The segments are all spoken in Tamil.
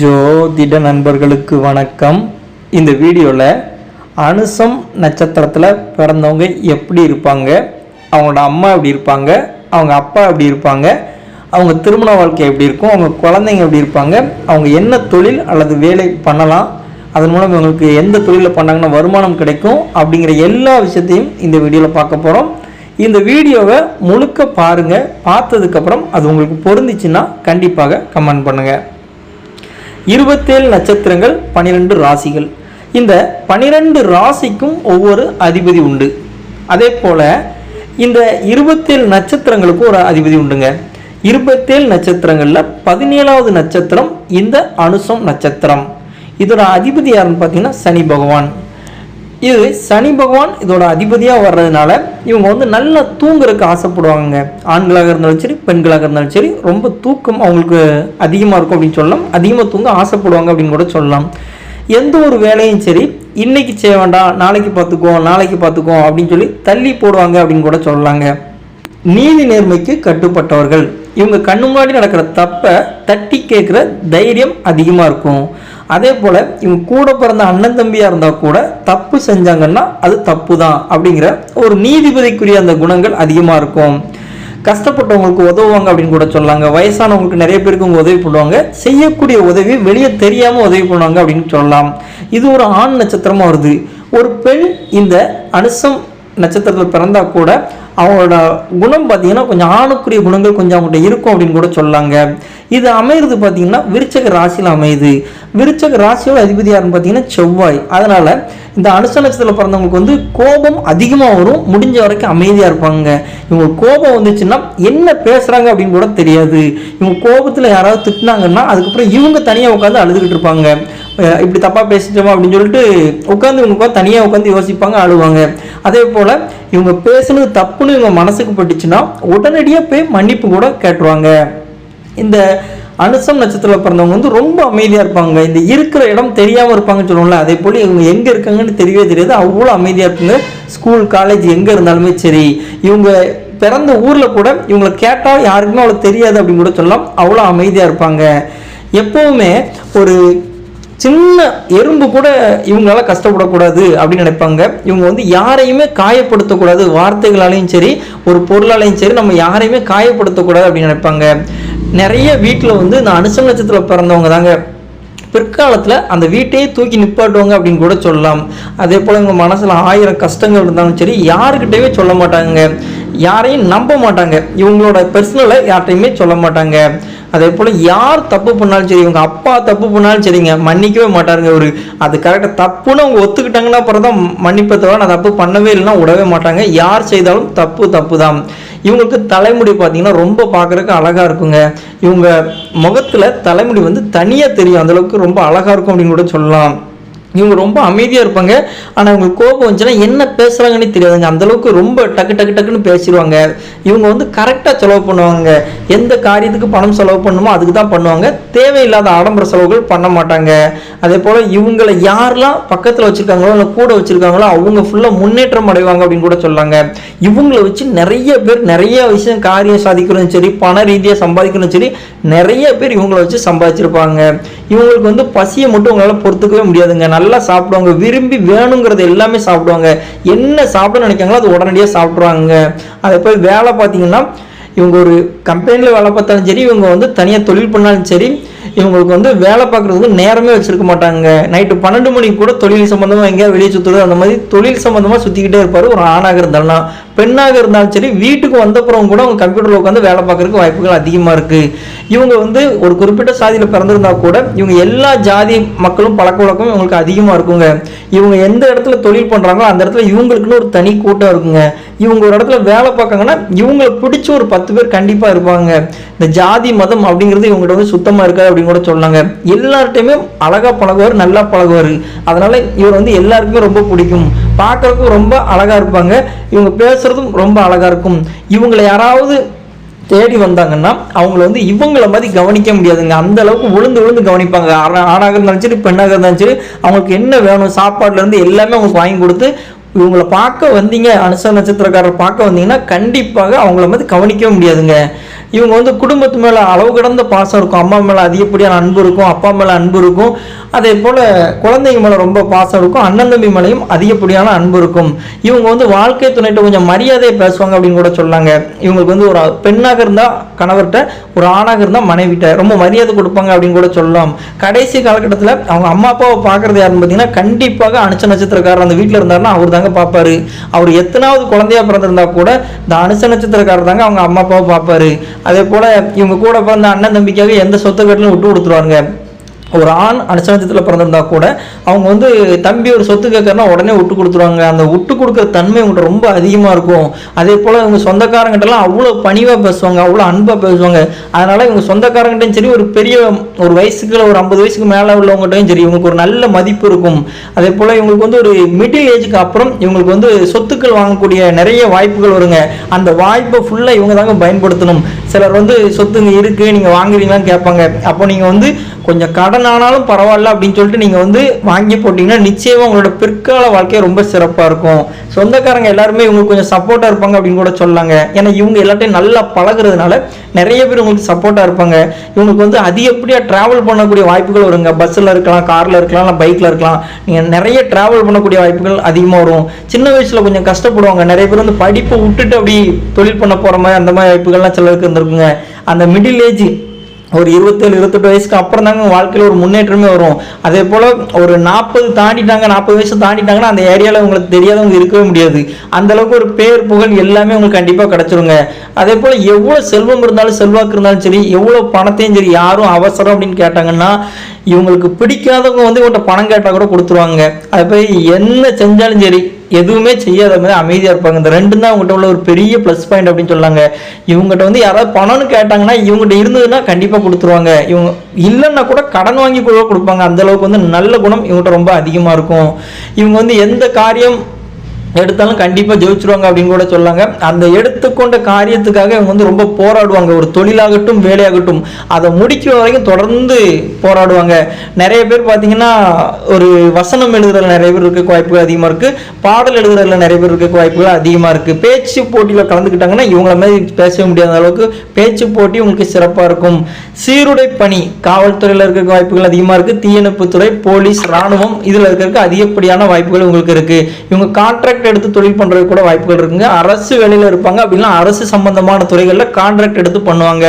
ஜோதிட நண்பர்களுக்கு வணக்கம். இந்த வீடியோவில் அனுசம் நட்சத்திரத்தில் பிறந்தவங்க எப்படி இருப்பாங்க? அவங்களோட அம்மா எப்படி இருப்பாங்க? அவங்க அப்பா எப்படி இருப்பாங்க? அவங்க திருமண வாழ்க்கை எப்படி இருக்கும்? அவங்க குழந்தைங்க எப்படி இருப்பாங்க? அவங்க என்ன தொழில் அல்லது வேலை பண்ணலாம்? அதன் மூலம் இவங்களுக்கு எந்த தொழிலில் பண்ணாங்கன்னா வருமானம் கிடைக்கும்? அப்படிங்கிற எல்லா விஷயத்தையும் இந்த வீடியோவில் பார்க்க போகிறோம் இந்த வீடியோவை முழுக்க பாருங்கள் பார்த்ததுக்கப்புறம் அது உங்களுக்கு பொருந்துச்சுன்னா கண்டிப்பாக கமெண்ட் பண்ணுங்கள் இருபத்தேழு நட்சத்திரங்கள் பனிரெண்டு ராசிகள். இந்த பனிரெண்டு ராசிக்கும் ஒவ்வொரு அதிபதி உண்டு. அதே போல் இந்த இருபத்தேழு நட்சத்திரங்களுக்கும் ஒரு அதிபதி உண்டுங்க. இருபத்தேழு நட்சத்திரங்களில் பதினேழாவது நட்சத்திரம் இந்த அனுசம் நட்சத்திரம். இதோட அதிபதி யாருன்னு பார்த்தீங்கன்னா சனி பகவான். இது சனி பகவான் இதோட அதிபதியாக வர்றதுனால இவங்க வந்து நல்லா தூங்குறதுக்கு ஆசைப்படுவாங்க ஆண்களாக இருந்தாலும் சரி பெண்களாக இருந்தாலும் சரி ரொம்ப தூக்கம் அவங்களுக்கு அதிகமாக இருக்கும் அப்படின்னு சொல்லலாம். அதிகமாக தூங்க ஆசைப்படுவாங்க அப்படின்னு கூட சொல்லலாம். எந்த ஒரு வேலையும் சரி இன்னைக்கு செய்ய வேண்டாம் நாளைக்கு பார்த்துக்குவோம் நாளைக்கு பார்த்துக்குவோம் அப்படின்னு சொல்லி தள்ளி போடுவாங்க அப்படின்னு கூட சொல்லலாங்க. நீதி நேர்மைக்கு கட்டுப்பட்டவர்கள். இவங்க கண்ணு முன்னாடி நடக்கிற தப்பை தட்டி கேட்குற தைரியம் அதிகமாக இருக்கும். அதே போல் இவங்க கூட பிறந்த அண்ணன் தம்பியாக இருந்தால் கூட தப்பு செஞ்சாங்கன்னா அது தப்பு தான் அப்படிங்கிற ஒரு நீதிபதிக்குரிய அந்த குணங்கள் அதிகமாக இருக்கும். கஷ்டப்பட்டவங்களுக்கு உதவுவாங்க அப்படின்னு கூட சொல்லாங்க. வயசானவங்களுக்கு நிறைய பேருக்கு அவங்க உதவி பண்ணுவாங்க. செய்யக்கூடிய உதவி வெளியே தெரியாமல் உதவி பண்ணுவாங்க அப்படின்னு சொல்லலாம். இது ஒரு ஆண் நட்சத்திரமாக வருது. ஒரு பெண் இந்த அனுசம் நட்சத்திரத்தில் பிறந்தா கூட அவங்களோட குணம் பார்த்தீங்கன்னா கொஞ்சம் ஆணுக்குரிய குணங்கள் கொஞ்சம் அவங்கள்ட்ட இருக்கும் அப்படின்னு கூட சொல்லாங்க. இது அமையிறது பார்த்தீங்கன்னா விருச்சக ராசியில் அமையுது. விருச்சக ராசியோட அதிபதி யாருன்னு பார்த்தீங்கன்னா செவ்வாய். அதனால இந்த அனுச நட்சத்திரத்தில் பிறந்தவங்களுக்கு வந்து கோபம் அதிகமாக வரும். முடிஞ்ச வரைக்கும் அமைதியாக இருப்பாங்க. இவங்க கோபம் வந்துச்சுன்னா என்ன பேசுகிறாங்க அப்படின்னு கூட தெரியாது. இவங்க கோபத்தில் யாராவது திட்டினாங்கன்னா அதுக்கப்புறம் இவங்க தனியாக உட்காந்து அழுதுகிட்டு இருப்பாங்க. இப்படி தப்பாக பேசிட்டோமா அப்படின்னு சொல்லிட்டு உட்காந்து இவங்க உட்காந்து தனியாக உட்காந்து யோசிப்பாங்க அழுவாங்க. அதே போல் இவங்க பேசுனது தப்புன்னு இவங்க மனசுக்கு பட்டுச்சுன்னா உடனடியாக போய் மன்னிப்பு கூட கேட்டுருவாங்க. இந்த அனுசம் நட்சத்திரத்தில் பிறந்தவங்க வந்து ரொம்ப அமைதியாக இருப்பாங்க. இந்த இருக்கிற இடம் தெரியாமல் இருப்பாங்கன்னு சொல்லுவோம்ல அதே போல் இவங்க எங்கே இருக்காங்கன்னு தெரியவே தெரியாது. அவ்வளோ அமைதியாக இருப்பாங்க. ஸ்கூல் காலேஜ் எங்கே இருந்தாலுமே சரி. இவங்க பிறந்த ஊரில் கூட இவங்களை கேட்டால் யாருக்குமே அவ்வளோ தெரியாது அப்படின்னு கூட சொல்லலாம். அவ்வளோ அமைதியாக இருப்பாங்க. எப்போவுமே ஒரு சின்ன எறும்பு கூட இவங்களால கஷ்டப்படக்கூடாது அப்படின்னு நினைப்பாங்க. இவங்க வந்து யாரையுமே காயப்படுத்தக்கூடாது. வார்த்தைகளாலையும் சரி ஒரு பொருளாலையும் சரி நம்ம யாரையுமே காயப்படுத்தக்கூடாது அப்படின்னு நினைப்பாங்க. நிறைய வீட்டில் வந்து இந்த அனுசம் நட்சத்திரம் பிறந்தவங்க தாங்க பிற்காலத்தில் அந்த வீட்டையே தூக்கி நிப்பாட்டுவாங்க அப்படின்னு கூட சொல்லலாம். அதே போல் இவங்க மனசில் ஆயிரம் கஷ்டங்கள் இருந்தாலும் சரி யாருக்கிட்டையுமே சொல்ல மாட்டாங்க யாரையும் நம்ப மாட்டாங்க. இவங்களோட பர்சனலை யார்கிட்டையுமே சொல்ல மாட்டாங்க. அதே போல் யார் தப்பு பண்ணாலும் சரி இவங்க அப்பா தப்பு பண்ணாலும் சரிங்க மன்னிக்கவே மாட்டாருங்க ஒரு அது கரெக்டாக தப்புன்னு அவங்க ஒத்துக்கிட்டாங்கன்னா அப்புறம் தான் மன்னிப்பை தவிர நான் தப்பு பண்ணவே இல்லைன்னா விடவே மாட்டாங்க. யார் செய்தாலும் தப்பு தப்பு தான். இவங்களுக்கு தலைமுடி பார்த்தீங்கன்னா ரொம்ப பார்க்குறதுக்கு அழகாக இருக்குங்க. இவங்க முகத்தில் தலைமுடி வந்து தனியாக தெரியும். அந்தளவுக்கு ரொம்ப அழகாக இருக்கும் அப்படின்னு கூட சொல்லலாம். இவங்க ரொம்ப அமைதியாக இருப்பாங்க. ஆனால் அவங்களுக்கு கோபம் வந்துச்சுன்னா என்ன பேசுகிறாங்கன்னே தெரியாதுங்க. அந்தளவுக்கு ரொம்ப டக்கு டக்கு டக்குன்னு பேசிடுவாங்க. இவங்க வந்து கரெக்டாக செலவு பண்ணுவாங்க. எந்த காரியத்துக்கு பணம் செலவு பண்ணுமோ அதுக்கு தான் பண்ணுவாங்க. தேவையில்லாத ஆடம்பர செலவுகள் பண்ண மாட்டாங்க. அதே போல் இவங்களை யாரெல்லாம் பக்கத்தில் வச்சுருக்காங்களோ இல்லை கூட வச்சுருக்காங்களோ அவங்க ஃபுல்லாக முன்னேற்றம் அடைவாங்க அப்படின்னு கூட சொல்லாங்க. இவங்கள வச்சு நிறைய பேர் நிறைய விஷயம் காரியம் சாதிக்கிறதும் சரி பண ரீதியாக சம்பாதிக்கணும் சரி நிறைய பேர் இவங்கள வச்சு சம்பாதிச்சிருப்பாங்க. இவங்களுக்கு வந்து பசியை மட்டும் உங்களால் பொறுத்துக்கவே முடியாதுங்க. நல்ல சாப்பிடுவாங்க விரும்பி வேணுங்கிறது எல்லாமே சாப்பிடுவாங்க. என்ன சாப்பிட நினைக்காங்களோ அது உடனடியாக சாப்பிட்ருவாங்க அதே போய் வேலை பார்த்தீங்கன்னா இவங்க ஒரு கம்பெனியில் வேலை பார்த்தாலும் சரி இவங்க வந்து தனியாக தொழில் பண்ணாலும் சரி இவங்களுக்கு வந்து வேலை பார்க்குறதுக்கு நேரமே வச்சிருக்க மாட்டாங்க. நைட்டு பன்னெண்டு மணிக்கு கூட தொழில் சம்மந்தமாக எங்கேயாவது வெளியே சுற்றுறது அந்த மாதிரி தொழில் சம்மந்தமாக சுற்றிக்கிட்டே இருப்பார். ஒரு ஆணாக இருந்தாலும் பெண்ணாக இருந்தாலும் சரி வீட்டுக்கு வந்தப்புறம் கூட அவங்க கம்ப்யூட்டரில் உட்காந்து வேலை பார்க்குறதுக்கு வாய்ப்புகள் அதிகமாக இருக்குது இவங்க வந்து ஒரு குறிப்பிட்ட சாதியில் பிறந்திருந்தா கூட இவங்க எல்லா ஜாதி மக்களும் பழக்க வழக்கமும் இவங்களுக்கு அதிகமாக இருக்குங்க. இவங்க எந்த இடத்துல தொழில் பண்ணுறாங்களோ அந்த இடத்துல இவங்களுக்குன்னு ஒரு தனி கூட்டம் இருக்குங்க. இவங்க ஒரு இடத்துல வேலை பார்க்காங்கன்னா இவங்களை பிடிச்ச ஒரு பத்து பேர் கண்டிப்பாக இருப்பாங்க. இந்த ஜாதி மதம் அப்படிங்கிறது இவங்ககிட்ட வந்து சுத்தமாக இருக்காது அப்படின்னு கூட சொன்னாங்க. எல்லார்ட்டையுமே அழகாக பழகுவார் நல்லா பழகுவார். அதனால் இவர் வந்து எல்லாருக்குமே ரொம்ப பிடிக்கும். பார்க்கறதுக்கும் ரொம்ப அழகாக இருப்பாங்க. இவங்க பேசுகிறதும் ரொம்ப அழகாக இருக்கும். இவங்களை யாராவது தேடி வந்தாங்கன்னா அவங்கள வந்து இவங்கள மாதிரி கவனிக்க முடியாதுங்க. அந்த அளவுக்கு விழுந்து விழுந்து கவனிப்பாங்க. ஆணாக இருந்தாலும் சரி பெண்ணாக இருந்தாலும் சரி அவங்களுக்கு என்ன வேணும் சாப்பாடுல இருந்து எல்லாமே அவங்களுக்கு வாங்கி கொடுத்து இவங்களை பார்க்க வந்தீங்க அனுச நட்சத்திரக்காரர் பார்க்க வந்தீங்கன்னா கண்டிப்பாக அவங்கள வந்து கவனிக்கவே முடியாதுங்க. இவங்க வந்து குடும்பத்து மேலே அளவு கடந்த பாசம் இருக்கும். அம்மா மேலே அதிகப்படியான அன்பு இருக்கும். அப்பா மேலே அன்பு இருக்கும். அதே போல் குழந்தைங்க மேலே ரொம்ப பாசம் இருக்கும். அண்ணன் தம்பி மேலேயும் அதிகப்படியான அன்பு இருக்கும். இவங்க வந்து வாழ்க்கை துணைகிட்ட கொஞ்சம் மரியாதையை பேசுவாங்க அப்படின்னு கூட சொல்லாங்க. இவங்களுக்கு வந்து ஒரு பெண்ணாக இருந்தால் கணவர்கிட்ட ஒரு ஆணாக இருந்தால் மனைவிட்ட ரொம்ப மரியாதை கொடுப்பாங்க அப்படின்னு கூட சொல்லலாம். கடைசி காலகட்டத்தில் அவங்க அம்மா அப்பாவை பார்க்குறது யாருன்னு பார்த்தீங்கன்னா கண்டிப்பாக அனுச்ச நட்சத்திரக்காரர் அந்த வீட்டில் இருந்தாருன்னா அவர் தாங்க பார்ப்பாரு அவர் எத்தனாவது குழந்தையா பிறந்திருந்தா கூட இந்த அனுச நட்சத்திரக்காரர் தாங்க அவங்க அம்மா அப்பாவை பார்ப்பாரு அதே போல் இவங்க கூட பிறந்த அண்ணன் தம்பிக்காக எந்த சொத்து கட்டிலும் விட்டு கொடுத்துருவாங்க ஒரு ஆண் அனுசனத்தில் பிறந்திருந்தா கூட அவங்க வந்து தம்பி ஒரு சொத்து கேட்கறனா உடனே விட்டு கொடுத்துருவாங்க. அந்த விட்டு கொடுக்குற தன்மை அவங்கள்ட்ட ரொம்ப அதிகமாக இருக்கும். அதே போல் இவங்க சொந்தக்காரங்கிட்டலாம் அவ்வளோ பணிவாக பேசுவாங்க அவ்வளோ அன்பாக பேசுவாங்க. அதனால் இவங்க சொந்தக்காரங்கிட்டையும் சரி ஒரு பெரிய ஒரு வயசுக்கு ஒரு ஐம்பது வயசுக்கு மேலே உள்ளவங்ககிட்டையும் சரி இவங்களுக்கு ஒரு நல்ல மதிப்பு இருக்கும். அதே போல் இவங்களுக்கு வந்து ஒரு மிடில் ஏஜுக்கு அப்புறம் இவங்களுக்கு வந்து சொத்துக்கள் வாங்கக்கூடிய நிறைய வாய்ப்புகள் வருங்க. அந்த வாய்ப்பை ஃபுல்லாக இவங்க தாங்க பயன்படுத்தணும். சிலர் வந்து சொத்துங்க இருக்குது நீங்கள் வாங்குறீங்களான்னு கேட்பாங்க. அப்போ நீங்கள் வந்து கொஞ்சம் கடன் ஆனாலும் பரவாயில்ல அப்படின்னு சொல்லிட்டு நீங்கள் வந்து வாங்கி போட்டிங்கன்னா நிச்சயமாக உங்களோட பிற்கால வாழ்க்கையை ரொம்ப சிறப்பாக இருக்கும். சொந்தக்காரங்க எல்லாருமே இவங்களுக்கு கொஞ்சம் சப்போர்ட்டாக இருப்பாங்க அப்படின்னு கூட சொல்லாங்க ஏன்னா இவங்க எல்லாத்தையும் நல்லா பழகுறதுனால நிறைய பேர் உங்களுக்கு சப்போர்ட்டாக இருப்பாங்க. இவங்களுக்கு வந்து அதிகப்படியாக ட்ராவல் பண்ணக்கூடிய வாய்ப்புகள் வருங்க. பஸ்ஸில் இருக்கலாம் காரில் இருக்கலாம் இல்லை பைக்கில் இருக்கலாம். நீங்கள் நிறைய ட்ராவல் பண்ணக்கூடிய வாய்ப்புகள் அதிகமாக வரும். சின்ன வயசில் கொஞ்சம் கஷ்டப்படுவாங்க. நிறைய பேர் வந்து படிப்பை விட்டுட்டு அப்படி தொழில் பண்ண போகிற மாதிரி அந்த மாதிரி வாய்ப்புகள்லாம் சிலருக்கு இருந்திருக்குங்க. அந்த மிடில் ஏஜ் ஒரு இருபத்தேழு இருபத்தெட்டு வயசுக்கு அப்புறம் தாங்க வாழ்க்கையில் ஒரு முன்னேற்றமே வரும். அதே போல் ஒரு நாற்பது தாண்டிட்டாங்க நாற்பது வயசு தாண்டிட்டாங்கன்னா அந்த ஏரியாவில் உங்களுக்கு தெரியாதவங்க இருக்கவே முடியாது. அந்த அளவுக்கு ஒரு பேர் புகழ் எல்லாமே உங்களுக்கு கண்டிப்பாக கிடச்சிருங்க. அதே போல் எவ்வளோ செல்வம் இருந்தாலும் செல்வாக்கு இருந்தாலும் சரி எவ்வளோ பணத்தையும் சரி யாரும் அவசரம் அப்படின்னு கேட்டாங்கன்னா இவங்களுக்கு பிடிக்காதவங்க வந்து இவங்கள்ட்ட பணம் கேட்டால் கூட கொடுத்துருவாங்க. அதை போய் என்ன செஞ்சாலும் சரி எதுவுமே செய்யாத மாதிரி அமைதியாக இருப்பாங்க. இந்த ரெண்டும் தான் அவங்ககிட்ட உள்ள ஒரு பெரிய ப்ளஸ் பாயிண்ட் அப்படின்னு சொல்லாங்க. இவங்ககிட்ட வந்து யாராவது பணம்னு கேட்டாங்கன்னா இவங்ககிட்ட இருந்ததுன்னா கண்டிப்பாக கொடுத்துருவாங்க. இவங்க இல்லைன்னா கூட கடன் வாங்கி கூட கொடுப்பாங்க. அந்தளவுக்கு வந்து நல்ல குணம் இவங்ககிட்ட ரொம்ப அதிகமாக இருக்கும். இவங்க வந்து எந்த காரியம் எடுத்தாலும் கண்டிப்பாக ஜெயிச்சிருவாங்க அப்படின்னு கூட சொல்லாங்க. அந்த எடுத்துக்கொண்ட காரியத்துக்காக இவங்க வந்து ரொம்ப போராடுவாங்க. ஒரு தொழிலாகட்டும் வேலையாகட்டும். அதை முடிக்கிற வரைக்கும் தொடர்ந்து போராடுவாங்க. நிறைய பேர் பார்த்தீங்கன்னா ஒரு வசனம் எழுதுறதுல நிறைய பேர் இருக்க வாய்ப்புகள் அதிகமாக இருக்குது பாடல் எழுதுறதுல நிறைய பேர் இருக்க வாய்ப்புகள் அதிகமாக இருக்குது பேச்சு போட்டியில் கலந்துக்கிட்டாங்கன்னா இவங்கள மாதிரி பேச முடியாத அளவுக்கு பேச்சு போட்டி உங்களுக்கு சிறப்பாக இருக்கும். சீருடை பணி காவல்துறையில் இருக்க வாய்ப்புகள் அதிகமாக இருக்குது தீயணைப்புத்துறை போலீஸ் ராணுவம் இதில் இருக்கிறதுக்கு அதிகப்படியான வாய்ப்புகள் உங்களுக்கு இருக்குது இவங்க கான்ட்ராக்ட் கான்ட்ராக்ட் எடுத்து தொழில் பண்ணுறது கூட வாய்ப்புகள் இருக்குங்க. அரசு வேலையில் இருப்பாங்க. அப்படின்னா அரசு சம்பந்தமான துறைகளில் கான்ட்ராக்ட் எடுத்து பண்ணுவாங்க.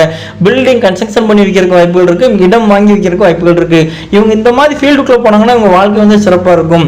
பில்டிங் கன்ஸ்ட்ரக்ஷன் பண்ணி வைக்கிறதுக்கு வாய்ப்புகள் இருக்குது இடம் வாங்கி வைக்கிறதுக்கு வாய்ப்புகள் இருக்குது இவங்க இந்த மாதிரி ஃபீல்டுக்குள்ளே போனாங்கன்னா இவங்க வாழ்க்கை வந்து சிறப்பாக இருக்கும்.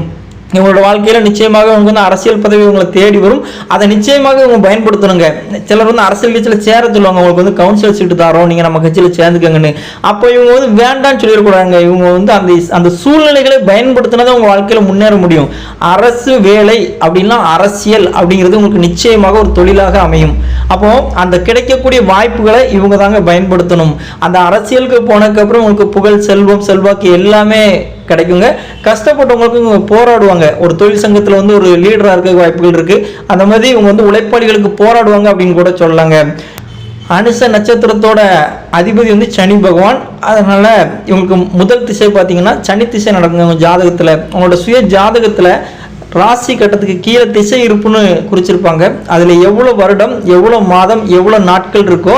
இவங்களோட வாழ்க்கையில் நிச்சயமாக உங்களுக்கு வந்து அரசியல் பதவி உங்களை தேடி வரும். அதை நிச்சயமாக இவங்க பயன்படுத்தணுங்க. சிலர் வந்து அரசியல் கட்சியில் சேர சொல்லுவாங்க உங்களுக்கு வந்து கவுன்சிலர் சீட்டு தரோம் நீங்கள் நம்ம கட்சியில் சேர்ந்துக்கங்கன்னு. அப்போ இவங்க வந்து வேண்டாம்னு சொல்லிடக்கூடாங்க இவங்க வந்து அந்த அந்த சூழ்நிலைகளை பயன்படுத்தினா உங்கள் வாழ்க்கையில் முன்னேற முடியும். அரசு வேலை அப்படின்னா அரசியல் அப்படிங்கிறது உங்களுக்கு நிச்சயமாக ஒரு தொழிலாக அமையும். அப்போ அந்த கிடைக்கக்கூடிய வாய்ப்புகளை இவங்க தாங்க பயன்படுத்தணும். அந்த அரசியலுக்கு போனதுக்கப்புறம் உங்களுக்கு புகழ் செல்வம் செல்வாக்கு எல்லாமே கிடைக்குங்க. கஷ்டப்பட்டவங்களுக்கு போராடுவாங்க. ஒரு தொழில் சங்கத்தில் வந்து ஒரு லீடராக இருக்க வாய்ப்புகள் இருக்குது அந்த மாதிரி இவங்க வந்து உழைப்பாளிகளுக்கு போராடுவாங்க அப்படின்னு கூட சொல்லலாங்க. அனுச நட்சத்திரத்தோட அதிபதி வந்து சனி பகவான். அதனால் இவங்களுக்கு முதல் திசை பார்த்தீங்கன்னா சனி திசை நடக்குங்க ஜாதகத்தில். அவங்களோட சுய ஜாதகத்தில் ராசி கட்டத்துக்கு கீழே திசை இருப்புன்னு குறிச்சிருப்பாங்க. அதில் எவ்வளோ வருடம் எவ்வளோ மாதம் எவ்வளோ நாட்கள் இருக்கோ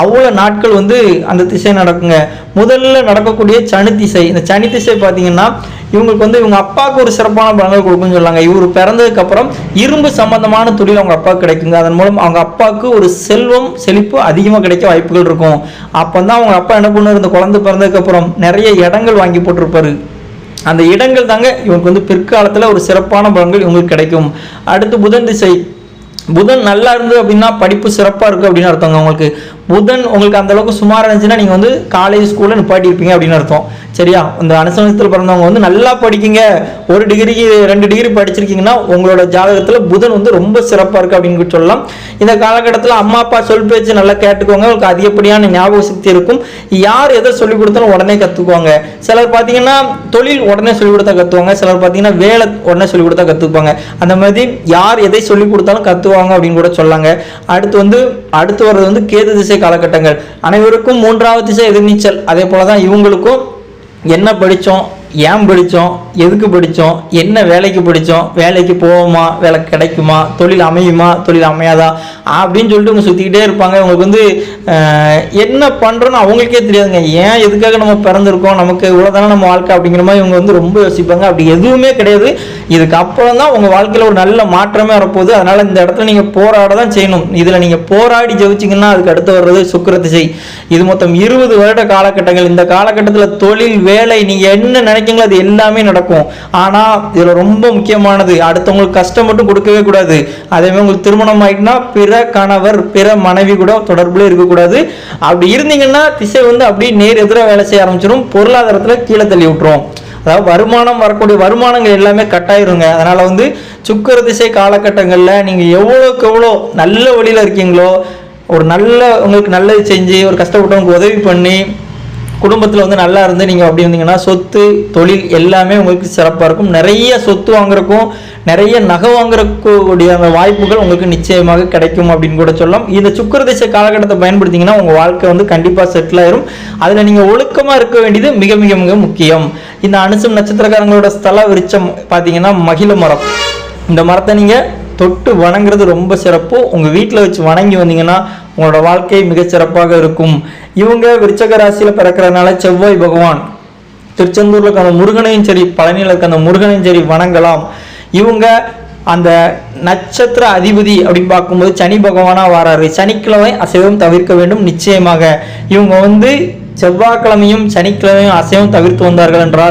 அவ்வளோ நாட்கள் வந்து அந்த திசை நடக்குங்க. முதல்ல நடக்கக்கூடிய சனி திசை. இந்த சனி திசை பார்த்தீங்கன்னா இவங்களுக்கு வந்து இவங்க அப்பாவுக்கு ஒரு சிறப்பான பலன்கள் கொடுக்குன்னு சொல்லாங்க. இவர் பிறந்ததுக்கப்புறம் இரும்பு சம்பந்தமான தொழில் அவங்க அப்பாவுக்கு கிடைக்குங்க. அதன் மூலம் அவங்க அப்பாவுக்கு ஒரு செல்வம் செழிப்பு அதிகமாக கிடைக்க வாய்ப்புகள் இருக்கும். அப்போ தான் அவங்க அப்பா என்ன பண்ணுவார்? இந்த குழந்தை பிறந்ததுக்கப்புறம் நிறைய இடங்கள் வாங்கி போட்டிருப்பாரு. அந்த இடங்கள் தாங்க இவங்களுக்கு வந்து பிற்காலத்தில் ஒரு சிறப்பான பலன்கள் இவங்களுக்கு கிடைக்கும். அடுத்து புதன் திசை. புதன் நல்லா இருந்தது அப்படின்னா படிப்பு சிறப்பாக இருக்குது அப்படின்னு அர்த்தங்க அவங்களுக்கு. புதன் உங்களுக்கு அந்த அளவுக்கு சுமாராக இருந்துச்சுன்னா நீங்கள் வந்து காலேஜ் ஸ்கூலில் நிப்பாட்டி இருப்பீங்க அப்படின்னு அர்த்தம். சரியா? இந்த அனுசனத்தில் பிறந்தவங்க வந்து நல்லா படிக்கிங்க. ஒரு டிகிரிக்கு ரெண்டு டிகிரி படிச்சிருக்கீங்கன்னா உங்களோட ஜாதகத்தில் புதன் வந்து ரொம்ப சிறப்பாக இருக்குது அப்படின்னு சொல்லலாம். இந்த காலகட்டத்தில் அம்மா அப்பா சொல் பேச்சு நல்லா கேட்டுக்கோங்க. உங்களுக்கு அதிகப்படியான ஞாபக சக்தி இருக்கும். யார் எதை சொல்லிக் கொடுத்தாலும் உடனே கற்றுக்குவாங்க சிலர் பார்த்தீங்கன்னா தொழில் உடனே சொல்லிக் கொடுத்தா கற்றுவாங்க சிலர் பார்த்தீங்கன்னா வேலை உடனே சொல்லிக் கொடுத்தா கற்றுப்பாங்க அந்த மாதிரி யார் எதை சொல்லிக் கொடுத்தாலும் கற்றுவாங்க அப்படின்னு கூட சொல்லாங்க. அடுத்து வந்து அடுத்து வர்றது வந்து கேது திசை காலகட்டங்கள். அனைவருக்கும் மூன்றாவது திசை எதிர்நீச்சல். அதே போல தான் இவங்களுக்கும் என்ன படித்தோம்? ஏன் படித்தோம் எதுக்கு படித்தோம் என்ன வேலைக்கு படித்தோம் வேலைக்கு போவோமா? வேலை கிடைக்குமா? தொழில் அமையுமா? தொழில் அமையாதா? அப்படின்னு சொல்லிட்டு அவங்க சுற்றிக்கிட்டே இருப்பாங்க. இவங்களுக்கு வந்து என்ன பண்ணுறோன்னு அவங்களுக்கே தெரியாதுங்க. ஏன் எதுக்காக நம்ம பிறந்திருக்கோம்? நமக்கு இவ்வளோதானே நம்ம வாழ்க்கை அப்படிங்கிற மாதிரி இவங்க வந்து ரொம்ப யோசிப்பாங்க. அப்படி எதுவுமே கிடையாது. இதுக்கப்புறம் தான் உங்கள் வாழ்க்கையில் ஒரு நல்ல மாற்றமே வரப்போகுது. அதனால் இந்த இடத்துல நீங்கள் போராட தான் செய்யணும். இதில் நீங்கள் போராடி ஜெயிச்சிங்கன்னா அதுக்கு அடுத்து வர்றது சுக்கிர திசை இது மொத்தம் இருபது வருட காலகட்டங்கள். இந்த காலகட்டத்தில் தொழில் வேலை நீங்கள் என்ன நினைக்கிறீங்களோ அது எல்லாமே நடக்கும். ஆனால் இதில் ரொம்ப முக்கியமானது அடுத்தவங்களுக்கு கஷ்டம் மட்டும் கொடுக்கவே கூடாது. அதே மாதிரி உங்களுக்கு திருமணம் ஆயிட்டுனா பிற கணவர் பிற மனைவி கூட தொடர்புல இருக்கக்கூடாது. அப்படி இருந்தீங்கன்னா திசை வந்து அப்படியே நேர் எதிராக வேலை செய்ய ஆரம்பிச்சிடும் பொருளாதாரத்தில் கீழே தள்ளி விட்டுரும். அதாவது வருமானம் வரக்கூடிய வருமானங்கள் எல்லாமே கட்டாயிருங்க அதனால வந்து சுக்கர திசை காலகட்டங்களில் நீங்கள் எவ்வளோக்கு எவ்வளோ நல்ல வழியில் இருக்கீங்களோ ஒரு நல்ல உங்களுக்கு நல்லது செஞ்சு ஒரு கஷ்டப்பட்டவங்களுக்கு உதவி பண்ணி குடும்பத்தில் வந்து நல்லா இருந்து நீங்கள் அப்படி இருந்தீங்கன்னா சொத்து தொழில் எல்லாமே உங்களுக்கு சிறப்பாக இருக்கும். நிறைய சொத்து வாங்குறக்கும் நிறைய நகை வாங்குறக்கூடிய அந்த வாய்ப்புகள் உங்களுக்கு நிச்சயமாக கிடைக்கும் அப்படின்னு கூட சொல்லலாம். இந்த சுக்கர திசை காலகட்டத்தை பயன்படுத்திங்கன்னா உங்கள் வாழ்க்கை வந்து கண்டிப்பாக செட்டில் ஆயிரும். அதில் நீங்கள் ஒழுக்கமாக இருக்க வேண்டியது மிக மிக மிக முக்கியம். இந்த அனுசம் நட்சத்திரக்காரங்களோட ஸ்தல விருச்சம் பார்த்தீங்கன்னா மகிழ மரம். இந்த மரத்தை நீங்கள் தொட்டு வணங்குறது ரொம்ப சிறப்பு. உங்கள் வீட்டில் வச்சு வணங்கி வந்தீங்கன்னா உங்களோட வாழ்க்கை மிகச்சிறப்பாக இருக்கும். இவங்க விருச்சக ராசியில் பிறக்கிறதுனால செவ்வாய் பகவான் திருச்செந்தூரில் இருக்க அந்த முருகனையும் சரி பழனியில் இருக்க அந்த முருகனையும் சரி வணங்கலாம். இவங்க அந்த நட்சத்திர அதிபதி அப்படின்னு பார்க்கும்போது சனி பகவானாக வராரு. சனிக்கிழமை அசைவம் தவிர்க்க வேண்டும் நிச்சயமாக. இவங்க வந்து செவ்வாய்க்கிழமையும் சனிக்கிழமையும் அசைவம் தவிர்த்து வந்தார்கள் என்றால்